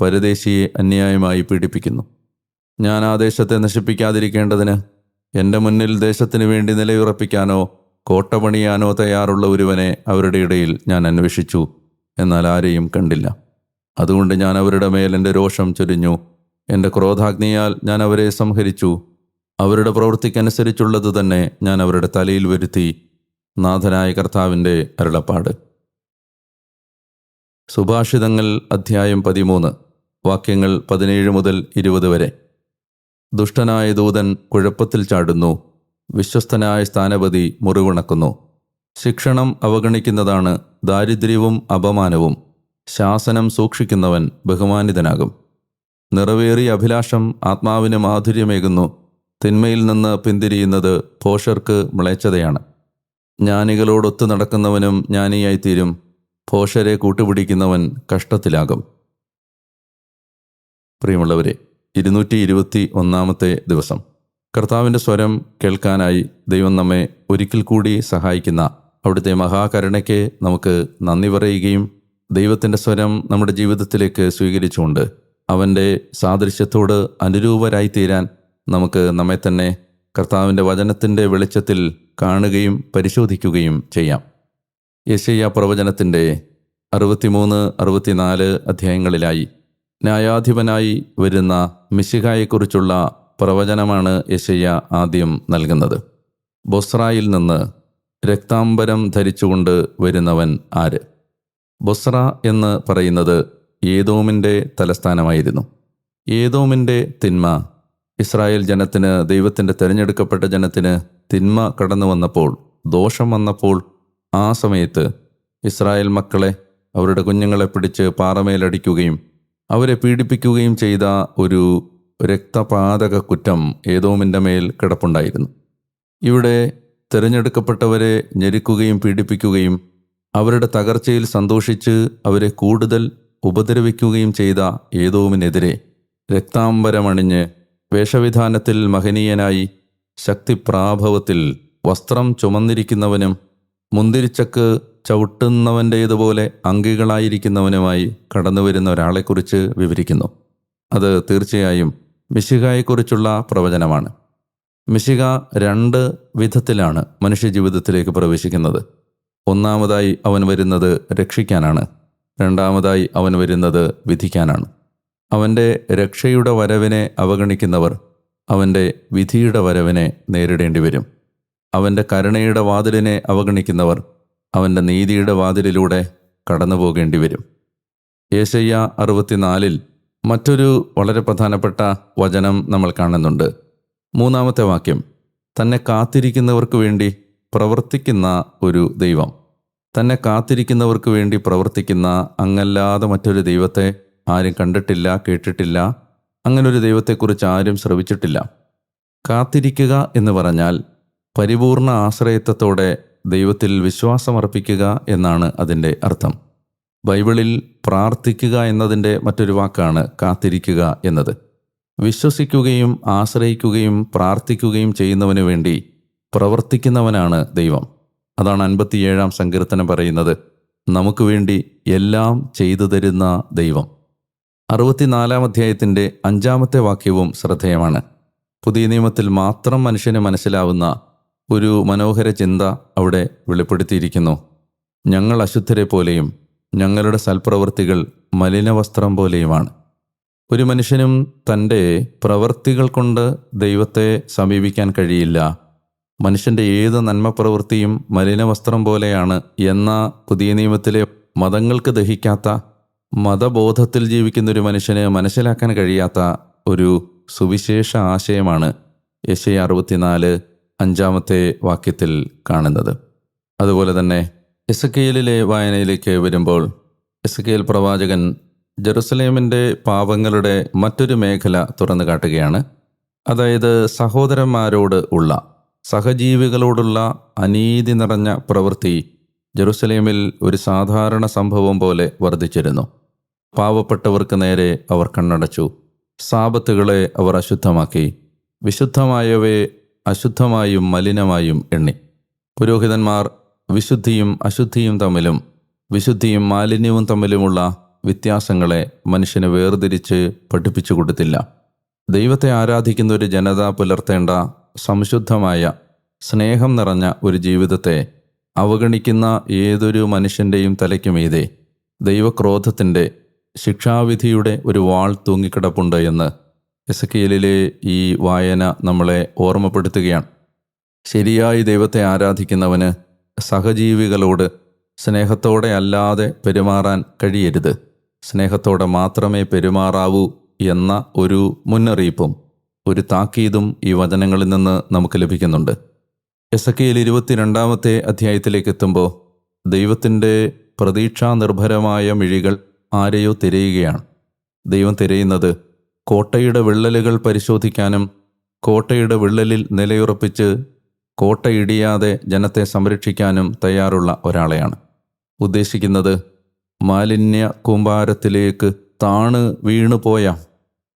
പരദേശിയെ അന്യായമായി പീഡിപ്പിക്കുന്നു. ഞാൻ ആ ദേശത്തെ നശിപ്പിക്കാതിരിക്കേണ്ടതിന് എന്റെ മുന്നിൽ ദേശത്തിനു വേണ്ടി നിലയുറപ്പിക്കാനോ കോട്ട പണിയാനോ തയ്യാറുള്ള ഒരുവനെ അവരുടെ ഇടയിൽ ഞാൻ അന്വേഷിച്ചു എന്നാൽ ആരെയും കണ്ടില്ല. അതുകൊണ്ട് ഞാൻ അവരുടെ മേൽ എന്റെ രോഷം ചൊരിഞ്ഞു എന്റെ ക്രോധാഗ്നിയാൽ ഞാൻ അവരെ സംഹരിച്ചു. അവരുടെ പ്രവൃത്തിക്കനുസരിച്ചുള്ളത് തന്നെ ഞാൻ അവരുടെ തലയിൽ വരുത്തി നാഥനായ കർത്താവിന്റെ അരുളപ്പാട്. സുഭാഷിതങ്ങൾ അധ്യായം പതിമൂന്ന് വാക്യങ്ങൾ പതിനേഴ് മുതൽ ഇരുപത് വരെ. ദുഷ്ടനായ ദൂതൻ കുഴപ്പത്തിൽ ചാടുന്നു വിശ്വസ്തനായ സ്ഥാനപതി മുറിവുണക്കുന്നു. ശിക്ഷണം അവഗണിക്കുന്നതാണ് ദാരിദ്ര്യവും അപമാനവും ശാസനം സൂക്ഷിക്കുന്നവൻ ബഹുമാനിതനാകും. നിറവേറിയ അഭിലാഷം ആത്മാവിന് മാധുര്യമേകുന്നു തിന്മയിൽ നിന്ന് പിന്തിരിയുന്നത് പോഷർക്ക് മ്ലേച്ഛതയാണ്. ജ്ഞാനികളോടൊത്തു നടക്കുന്നവനും ജ്ഞാനിയായിത്തീരും. ഭോഷരെ കൂട്ടുപിടിക്കുന്നവൻ കഷ്ടത്തിലാകും. പ്രിയമുള്ളവരെ ഇരുന്നൂറ്റി ഇരുപത്തി ഒന്നാമത്തെ ദിവസം. കർത്താവിന്റെ സ്വരം കേൾക്കാനായി ദൈവം നമ്മെ ഒരിക്കൽ കൂടി സഹായിക്കുന്ന അവിടുത്തെ മഹാകരുണയ്ക്ക് നമുക്ക് നന്ദി പറയുകയും ദൈവത്തിന്റെ സ്വരം നമ്മുടെ ജീവിതത്തിലേക്ക് സ്വീകരിച്ചുകൊണ്ട് അവന്റെ സാദൃശ്യത്തോട് അനുരൂപരായിത്തീരാൻ നമുക്ക് നമ്മെ തന്നെ കർത്താവിന്റെ വചനത്തിന്റെ വെളിച്ചത്തിൽ കാണുകയും പരിശോധിക്കുകയും ചെയ്യാം. യശയ്യ പ്രവചനത്തിന്റെ അറുപത്തിമൂന്ന് അറുപത്തിനാല് അധ്യായങ്ങളിലായി ന്യായാധിപനായി വരുന്ന മിശിഹായെക്കുറിച്ചുള്ള പ്രവചനമാണ് യശയ്യ ആദ്യം നൽകുന്നത്. ബൊസ്രായിൽ നിന്ന് രക്താംബരം ധരിച്ചുകൊണ്ട് വരുന്നവൻ ആര്? ബൊസ്ര എന്ന് പറയുന്നത് ഏതോമിന്റെ തലസ്ഥാനമായിരുന്നു. ഏതോമിന്റെ തിന്മ ഇസ്രായേൽ ജനത്തിന് ദൈവത്തിന്റെ തിരഞ്ഞെടുക്കപ്പെട്ട ജനത്തിന് തിന്മ കടന്നു വന്നപ്പോൾ ദോഷം വന്നപ്പോൾ ആ സമയത്ത് ഇസ്രായേൽ മക്കളെ അവരുടെ കുഞ്ഞുങ്ങളെ പിടിച്ച് പാറമേലടിക്കുകയും അവരെ പീഡിപ്പിക്കുകയും ചെയ്ത ഒരു രക്തപാതക കുറ്റം ഏതോമിന്റെ മേൽ കിടപ്പുണ്ടായിരുന്നു. ഇവിടെ തിരഞ്ഞെടുക്കപ്പെട്ടവരെ ഞെരുക്കുകയും പീഡിപ്പിക്കുകയും അവരുടെ തകർച്ചയിൽ സന്തോഷിച്ച് അവരെ കൂടുതൽ ഉപദ്രവിക്കുകയും ചെയ്ത ഏതോമിനെതിരെ രക്താംബരമണിഞ്ഞ് വേഷവിധാനത്തിൽ മഹനീയനായി ശക്തിപ്രാഭവത്തിൽ വസ്ത്രം ചുമന്നിരിക്കുന്നവനും മുന്തിരിച്ചക്ക് ചവിട്ടുന്നവന്റേതുപോലെ അങ്കികളായിരിക്കുന്നവനുമായി കടന്നുവരുന്ന ഒരാളെക്കുറിച്ച് വിവരിക്കുന്നു. അത് തീർച്ചയായും മിശികായെക്കുറിച്ചുള്ള പ്രവചനമാണ്. മിശിക രണ്ട് വിധത്തിലാണ് മനുഷ്യജീവിതത്തിലേക്ക് പ്രവേശിക്കുന്നത്. ഒന്നാമതായി അവൻ വരുന്നത് രക്ഷിക്കാനാണ്. രണ്ടാമതായി അവൻ വരുന്നത് വിധിക്കാനാണ്. അവന്റെ രക്ഷയുടെ വരവിനെ അവഗണിക്കുന്നവർ അവന്റെ വിധിയുടെ വരവിനെ നേരിടേണ്ടി വരും അവന്റെ കരുണയുടെ വാതിലിനെ അവഗണിക്കുന്നവർ അവന്റെ നീതിയുടെ വാതിലിലൂടെ കടന്നു പോകേണ്ടി വരും യേശയ്യ അറുപത്തിനാലിൽ മറ്റൊരു വളരെ പ്രധാനപ്പെട്ട വചനം നമ്മൾ കാണുന്നുണ്ട്. മൂന്നാമത്തെ വാക്യം തന്നെ കാത്തിരിക്കുന്നവർക്ക് വേണ്ടി പ്രവർത്തിക്കുന്ന ഒരു ദൈവം. തന്നെ കാത്തിരിക്കുന്നവർക്ക് വേണ്ടി പ്രവർത്തിക്കുന്ന അങ്ങല്ലാതെ മറ്റൊരു ദൈവത്തെ ആരും കണ്ടിട്ടില്ല കേട്ടിട്ടില്ല. അങ്ങനൊരു ദൈവത്തെക്കുറിച്ച് ആരും ശ്രവിച്ചിട്ടില്ല. കാത്തിരിക്കുക എന്ന് പറഞ്ഞാൽ പരിപൂർണ ആശ്രയത്വത്തോടെ ദൈവത്തിൽ വിശ്വാസമർപ്പിക്കുക എന്നാണ് അതിന്റെ അർത്ഥം. ബൈബിളിൽ പ്രാർത്ഥിക്കുക എന്നതിന്റെ മറ്റൊരു വാക്കാണ് കാത്തിരിക്കുക എന്നത്. വിശ്വസിക്കുകയും ആശ്രയിക്കുകയും പ്രാർത്ഥിക്കുകയും ചെയ്യുന്നവന് വേണ്ടി പ്രവർത്തിക്കുന്നവനാണ് ദൈവം. അതാണ് അൻപത്തിയേഴാം സങ്കീർത്തനം പറയുന്നത്. നമുക്ക് വേണ്ടി എല്ലാം ചെയ്തു തരുന്ന ദൈവം. അറുപത്തിനാലാം അധ്യായത്തിന്റെ അഞ്ചാമത്തെ വാക്യവും ശ്രദ്ധേയമാണ്. പുതിയ നിയമത്തിൽ മാത്രം മനുഷ്യന് മനസ്സിലാവുന്ന ഒരു മനോഹര ചിന്ത അവിടെ വെളിപ്പെടുത്തിയിരിക്കുന്നു. ഞങ്ങൾ അശുദ്ധരെ പോലെയും ഞങ്ങളുടെ സൽപ്രവൃത്തികൾ മലിനവസ്ത്രം പോലെയുമാണ്. ഒരു മനുഷ്യനും തന്റെ പ്രവൃത്തികൾ കൊണ്ട് ദൈവത്തെ സമീപിക്കാൻ കഴിയില്ല. മനുഷ്യന്റെ ഏത് നന്മ പ്രവൃത്തിയും മലിനവസ്ത്രം പോലെയാണ് എന്ന പുതിയ നിയമത്തിലെ മതങ്ങൾക്ക് ദഹിക്കാത്ത മതബോധത്തിൽ ജീവിക്കുന്ന ഒരു മനുഷ്യന് മനസ്സിലാക്കാൻ കഴിയാത്ത ഒരു സുവിശേഷ ആശയമാണ് യശയ അറുപത്തിനാല് അഞ്ചാമത്തെ വാക്യത്തിൽ കാണുന്നത്. അതുപോലെ തന്നെ എസക്കേലിലെ വായനയിലേക്ക് വരുമ്പോൾ എസക്കേൽ പ്രവാചകൻ ജെറുസലേമിന്റെ പാപങ്ങളുടെ മറ്റൊരു മേഖല തുറന്നു കാട്ടുകയാണ്. അതായത് സഹോദരന്മാരോട് ഉള്ള സഹജീവികളോടുള്ള അനീതി നിറഞ്ഞ പ്രവൃത്തി ജെറുസലേമിൽ ഒരു സാധാരണ സംഭവം പോലെ വർദ്ധിച്ചിരുന്നു. പാവപ്പെട്ടവർക്ക് നേരെ അവർ കണ്ണടച്ചു. സാപത്തുകളെ അവർ അശുദ്ധമാക്കി. വിശുദ്ധമായവയെ അശുദ്ധമായും മലിനമായും എണ്ണി. പുരോഹിതന്മാർ വിശുദ്ധിയും അശുദ്ധിയും തമ്മിലും വിശുദ്ധിയും മാലിന്യവും തമ്മിലുമുള്ള വ്യത്യാസങ്ങളെ മനുഷ്യന് വേർതിരിച്ച് പഠിപ്പിച്ചു കൊടുത്തില്ല. ദൈവത്തെ ആരാധിക്കുന്ന ഒരു ജനത പുലർത്തേണ്ട സംശുദ്ധമായ സ്നേഹം നിറഞ്ഞ ഒരു ജീവിതത്തെ അവഗണിക്കുന്ന ഏതൊരു മനുഷ്യന്റെയും തലയ്ക്കുമീതെ ദൈവക്രോധത്തിന്റെ ശിക്ഷാവിധിയുടെ ഒരു വാൾ തൂങ്ങിക്കിടപ്പുണ്ട് എന്ന് എസക്കിയലിലെ ഈ വായന നമ്മളെ ഓർമ്മപ്പെടുത്തുകയാണ്. ശരിയായി ദൈവത്തെ ആരാധിക്കുന്നവന് സഹജീവികളോട് സ്നേഹത്തോടെ അല്ലാതെ പെരുമാറാൻ കഴിയരുത്. സ്നേഹത്തോടെ മാത്രമേ പെരുമാറാവൂ എന്ന ഒരു മുന്നറിയിപ്പും ഒരു താക്കീതും ഈ വചനങ്ങളിൽ നിന്ന് നമുക്ക് ലഭിക്കുന്നുണ്ട്. എസ് കെയിൽ ഇരുപത്തിരണ്ടാമത്തെ അധ്യായത്തിലേക്ക് എത്തുമ്പോൾ ദൈവത്തിന്റെ പ്രതീക്ഷാനിർഭരമായ മിഴികൾ ആരെയോ തിരയുകയാണ്. ദൈവം തിരയുന്നത് കോട്ടയുടെ വിള്ളലുകൾ പരിശോധിക്കാനും കോട്ടയുടെ വിള്ളലിൽ നിലയുറപ്പിച്ച് കോട്ടയിടിയാതെ ജനത്തെ സംരക്ഷിക്കാനും തയ്യാറുള്ള ഒരാളെയാണ്. ഉദ്ദേശിക്കുന്നത് മാലിന്യ കൂമ്പാരത്തിലേക്ക് താണ് വീണുപോയ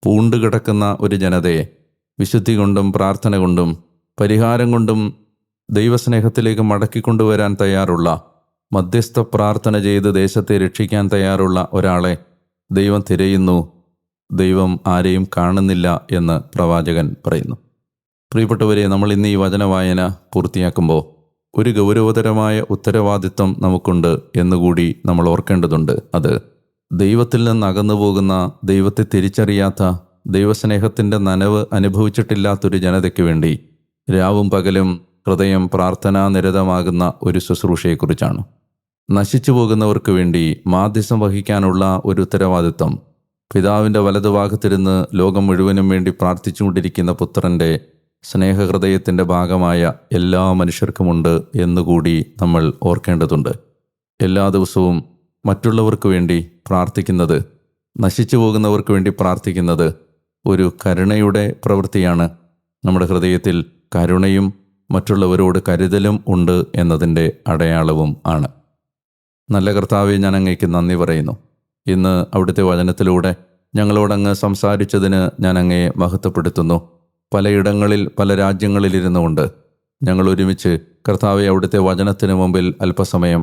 പൂണ്ടുകിടക്കുന്ന ഒരു ജനതയെ വിശുദ്ധി കൊണ്ടും പ്രാർത്ഥന കൊണ്ടും പരിഹാരം കൊണ്ടും ദൈവസ്നേഹത്തിലേക്ക് മടക്കിക്കൊണ്ടുവരാൻ തയ്യാറുള്ള മധ്യസ്ഥ പ്രാർത്ഥന ചെയ്ത് ദേശത്തെ രക്ഷിക്കാൻ തയ്യാറുള്ള ഒരാളെ ദൈവം തിരയുന്നു. ദൈവം ആരെയും കാണുന്നില്ല എന്ന് പ്രവാചകൻ പറയുന്നു. പ്രിയപ്പെട്ടവരെ നമ്മൾ ഇന്ന് ഈ വചനവായന പൂർത്തിയാക്കുമ്പോൾ ഒരു ഗൗരവതരമായ ഉത്തരവാദിത്വം നമുക്കുണ്ട് എന്നുകൂടി നമ്മൾ ഓർക്കേണ്ടതുണ്ട്. അത് ദൈവത്തിൽ നിന്ന് അകന്നു പോകുന്ന ദൈവത്തെ തിരിച്ചറിയാത്ത ദൈവസ്നേഹത്തിന്റെ നനവ് അനുഭവിച്ചിട്ടില്ലാത്തൊരു ജനതയ്ക്ക് വേണ്ടി രാവും പകലും ഹൃദയം പ്രാർത്ഥനാനിരതമാകുന്ന ഒരു ശുശ്രൂഷയെക്കുറിച്ചാണ്. നശിച്ചു പോകുന്നവർക്ക് വേണ്ടി മാധ്യസം വഹിക്കാനുള്ള ഒരു ഉത്തരവാദിത്വം. പിതാവിന്റെ വലതുഭാഗത്തിരുന്ന് ലോകം മുഴുവനും വേണ്ടി പ്രാർത്ഥിച്ചുകൊണ്ടിരിക്കുന്ന പുത്രന്റെ സ്നേഹഹൃദയത്തിന്റെ ഭാഗമായ എല്ലാ മനുഷ്യർക്കുമുണ്ട് എന്നുകൂടി നമ്മൾ ഓർക്കേണ്ടതുണ്ട്. എല്ലാ ദിവസവും മറ്റുള്ളവർക്ക് വേണ്ടി പ്രാർത്ഥിക്കുന്നത് നശിച്ചു പോകുന്നവർക്ക് വേണ്ടി പ്രാർത്ഥിക്കുന്നത് ഒരു കരുണയുടെ പ്രവൃത്തിയാണ്. നമ്മുടെ ഹൃദയത്തിൽ കരുണയും മറ്റുള്ളവരോട് കരുതലും ഉണ്ട് എന്നതിന്റെ അടയാളവും ആണ്. നല്ല കർത്താവെ ഞാൻ അങ്ങേക്ക് നന്ദി പറയുന്നു. ഇന്ന് അവിടുത്തെ വചനത്തിലൂടെ ഞങ്ങളോടങ്ങ് സംസാരിച്ചതിന് ഞാൻ അങ്ങയെ മഹത്വപ്പെടുത്തുന്നു. പലയിടങ്ങളിൽ പല രാജ്യങ്ങളിലിരുന്നു കൊണ്ട് ഞങ്ങൾ ഒരുമിച്ച് കർത്താവെ അവിടുത്തെ വചനത്തിന് മുമ്പിൽ അല്പസമയം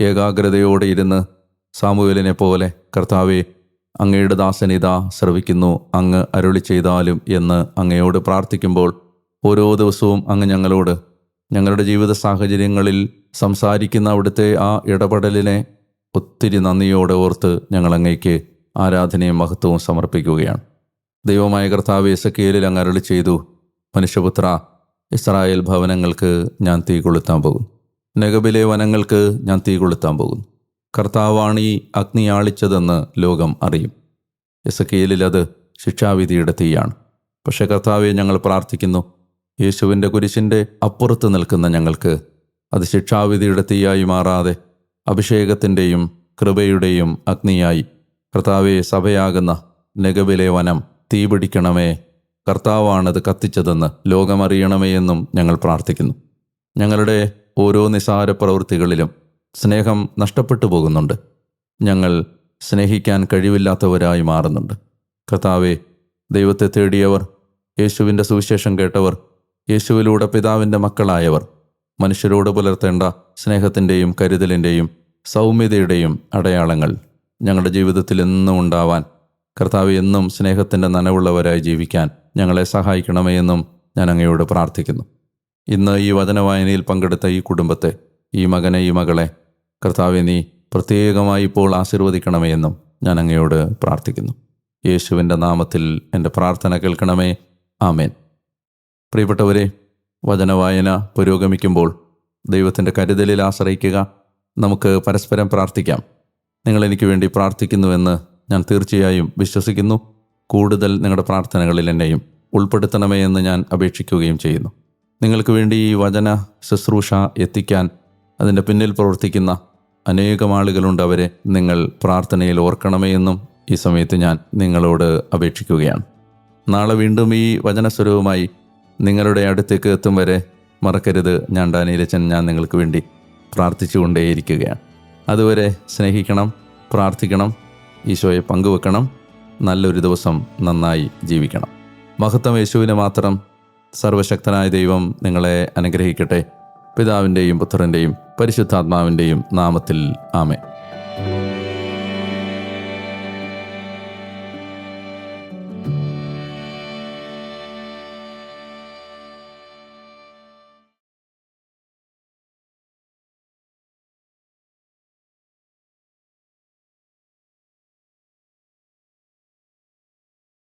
ഏകാഗ്രതയോടെ ഇരുന്ന് സാമുവേലിനെ പോലെ കർത്താവെ അങ്ങയുടെ ദാസനിതാ ശ്രവിക്കുന്നു അങ്ങ് അരുളി ചെയ്താലും എന്ന് അങ്ങയോട് പ്രാർത്ഥിക്കുമ്പോൾ ഓരോ ദിവസവും അങ്ങ് ഞങ്ങളോട് ഞങ്ങളുടെ ജീവിത സാഹചര്യങ്ങളിൽ സംസാരിക്കുന്ന അവിടുത്തെ ആ ഇടപെടലിനെ ഒത്തിരി നന്ദിയോടെ ഓർത്ത് ഞങ്ങൾ അങ്ങേക്ക് ആരാധനയും മഹത്വവും സമർപ്പിക്കുകയാണ്. ദൈവമായ കർത്താവ് എസക്കേലിൽ അങ്ങ് അരുളി ചെയ്തു മനുഷ്യപുത്ര ഇസ്രായേൽ ഭവനങ്ങൾക്ക് ഞാൻ തീ കൊളുത്താൻ പോകും നെഗബിലെ വനങ്ങൾക്ക് ഞാൻ തീ കൊളുത്താൻ പോകും കർത്താവാണ് ഈ അഗ്നി ആളിച്ചതെന്ന് ലോകം അറിയും. എസക്കേലിൽ അത് ശിക്ഷാവിധിയുടെ തീയാണ്. പക്ഷേ കർത്താവെ ഞങ്ങൾ പ്രാർത്ഥിക്കുന്നു യേശുവിന്റെ കുരിശിന്റെ അപ്പുറത്ത് നിൽക്കുന്ന ഞങ്ങൾക്ക് അത് ശിക്ഷാവിധിയുടെ തീയായി മാറാതെ അഭിഷേകത്തിന്റെയും കൃപയുടെയും അഗ്നിയായി. കർത്താവെ സഭയാകുന്ന നെഗബിലെ വനം തീപിടിക്കണമേ കർത്താവാണത് കത്തിച്ചതെന്ന് ലോകമറിയണമേ എന്നും ഞങ്ങൾ പ്രാർത്ഥിക്കുന്നു. ഞങ്ങളുടെ ഓരോ നിസാര പ്രവൃത്തികളിലും സ്നേഹം നഷ്ടപ്പെട്ടു പോകുന്നുണ്ട്. ഞങ്ങൾ സ്നേഹിക്കാൻ കഴിവില്ലാത്തവരായി മാറുന്നുണ്ട്. കർത്താവെ ദൈവത്തെ തേടിയവർ യേശുവിന്റെ സുവിശേഷം കേട്ടവർ യേശുവിലൂടെ പിതാവിന്റെ മക്കളായവർ മനുഷ്യരോട് പുലർത്തേണ്ട സ്നേഹത്തിന്റെയും കരുതലിന്റെയും സൗമ്യതയുടെയും അടയാളങ്ങൾ ഞങ്ങളുടെ ജീവിതത്തിൽ എന്നും ഉണ്ടാവാൻ കർത്താവ് എന്നും സ്നേഹത്തിന്റെ നനവുള്ളവരായി ജീവിക്കാൻ ഞങ്ങളെ സഹായിക്കണമേ എന്നും ഞാൻ അങ്ങയോട് പ്രാർത്ഥിക്കുന്നു. ഇന്ന് ഈ വചനവായനയിൽ പങ്കെടുത്ത ഈ കുടുംബത്തെ ഈ മകനെ ഈ മകളെ കർത്താവെ നീ പ്രത്യേകമായി ഇപ്പോൾ ആശീർവദിക്കണമേ എന്നും ഞാൻ അങ്ങയോട് പ്രാർത്ഥിക്കുന്നു. യേശുവിന്റെ നാമത്തിൽ എന്റെ പ്രാർത്ഥന കേൾക്കണമേ. ആമേൻ. പ്രിയപ്പെട്ടവരെ വചനവായന പുരോഗമിക്കുമ്പോൾ ദൈവത്തിന്റെ കരുതലിൽ ആശ്രയിക്കുക. നമുക്ക് പരസ്പരം പ്രാർത്ഥിക്കാം. നിങ്ങൾ എനിക്ക് വേണ്ടി പ്രാർത്ഥിക്കുന്നുവെന്ന് ഞാൻ തീർച്ചയായും വിശ്വസിക്കുന്നു. കൂടുതൽ നിങ്ങളുടെ പ്രാർത്ഥനകളിൽ എന്നെയും ഉൾപ്പെടുത്തണമേ എന്ന് ഞാൻ അപേക്ഷിക്കുകയും ചെയ്യുന്നു. നിങ്ങൾക്ക് വേണ്ടി ഈ വചന ശുശ്രൂഷ എത്തിക്കാൻ അതിന്റെ പിന്നിൽ പ്രവർത്തിക്കുന്ന അനേകം ആളുകളുണ്ട് അവരെ നിങ്ങൾ പ്രാർത്ഥനയിൽ ഓർക്കണമേ എന്നും ഈ സമയത്ത് ഞാൻ നിങ്ങളോട് അപേക്ഷിക്കുകയാണ്. നാളെ വീണ്ടും ഈ വചനസ്വരവുമായി നിങ്ങളുടെ അടുത്തേക്ക് എത്തും വരെ മറക്കരുത് ഞാൻ ഡാനിയിലച്ചൻ ഞാൻ നിങ്ങൾക്ക് വേണ്ടി പ്രാർത്ഥിച്ചുകൊണ്ടേയിരിക്കുകയാണ്. അതുവരെ സ്നേഹിക്കണം പ്രാർത്ഥിക്കണം ഈശോയെ പങ്കുവെക്കണം നല്ലൊരു ദിവസം നന്നായി ജീവിക്കണം. മഹത്വം യേശുവിനെ മാത്രം സർവശക്തനായ ദൈവം നിങ്ങളെ അനുഗ്രഹിക്കട്ടെ. പിതാവിന്റെയും പുത്രന്റെയും പരിശുദ്ധാത്മാവിന്റെയും നാമത്തിൽ ആമേ